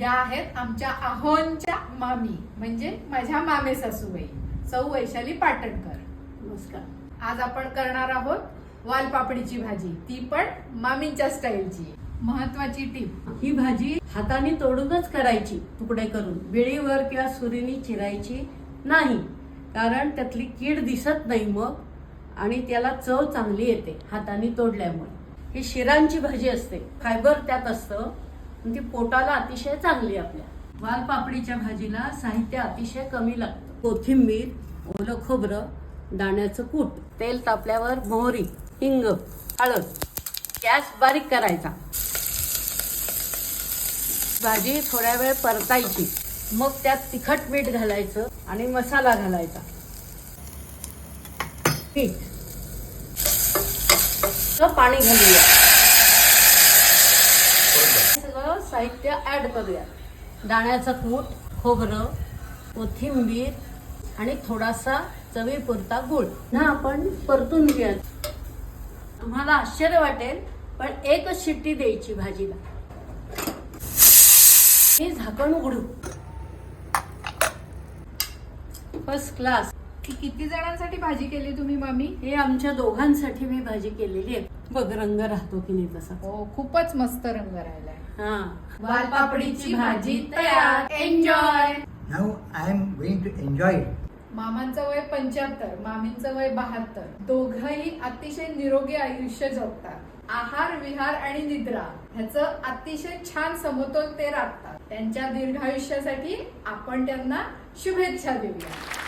या आहेत आमच्या आहोंच्या मामी म्हणजे माझ्या मामे सासूबाई सौ वैशाली पाटणकर. नमस्कार. आज आपण करणार आहोत वालपापडीची भाजी. ती पण मामींच्या स्टाईलची. महत्वाची टीप ही भाजी हाताने तोडूनच करायची तुकडे करून. वेळीवर किंवा सुरीने चिरायची नाही कारण त्यातली कीड दिसत नाही मग आणि त्याला चव चांगली येते हाताने तोडल्यामुळे. ही शिरांची भाजी असते. फायबर त्यात असतं. ती पोटाला अतिशय चांगली आपल्या. वालपापडीच्या भाजीला साहित्य अतिशय कमी लागतं. कोथिंबीर ओलं खोबरं दाण्याचं कूट तेल तापल्यावर मोहरी हिंग हळद गॅस बारीक करायचा. भाजी थोड्या वेळ परतायची. मग त्यात तिखट मीठ घालायचं आणि मसाला घालायचा. पीठ. पाणी घालूया. साहित्य ऍड करूया. दाण्याचं कूट खोबरं कोथिंबीर आणि थोडासा चवीपुरता गुळ. ना आपण परतून घेऊया तुम्हाला आश्चर्य वाटेल पण एकच शिट्टी द्यायची भाजीला. हे झाकण उघडू. फर्स्ट क्लास ही किती जणांसाठी भाजी केली तुम्ही मामी? हे आमच्या दोघांसाठी मी भाजी केलेली आहे. बघ रंग राहतो की नाही तसा. हो खूपच मस्त रंग राहिलाय. हा. वालपापडीची भाजी तयार. Enjoy Now I am going to enjoy it. मामांचं वय पंच्याहत्तर मामींचं वय बहात्तर. दोघंही अतिशय निरोगी आयुष्य जगतात. आहार विहार आणि निद्रा ह्याचं अतिशय छान समतोल ते राखतात. त्यांच्या दीर्घायुष्यासाठी आपण त्यांना शुभेच्छा देऊया.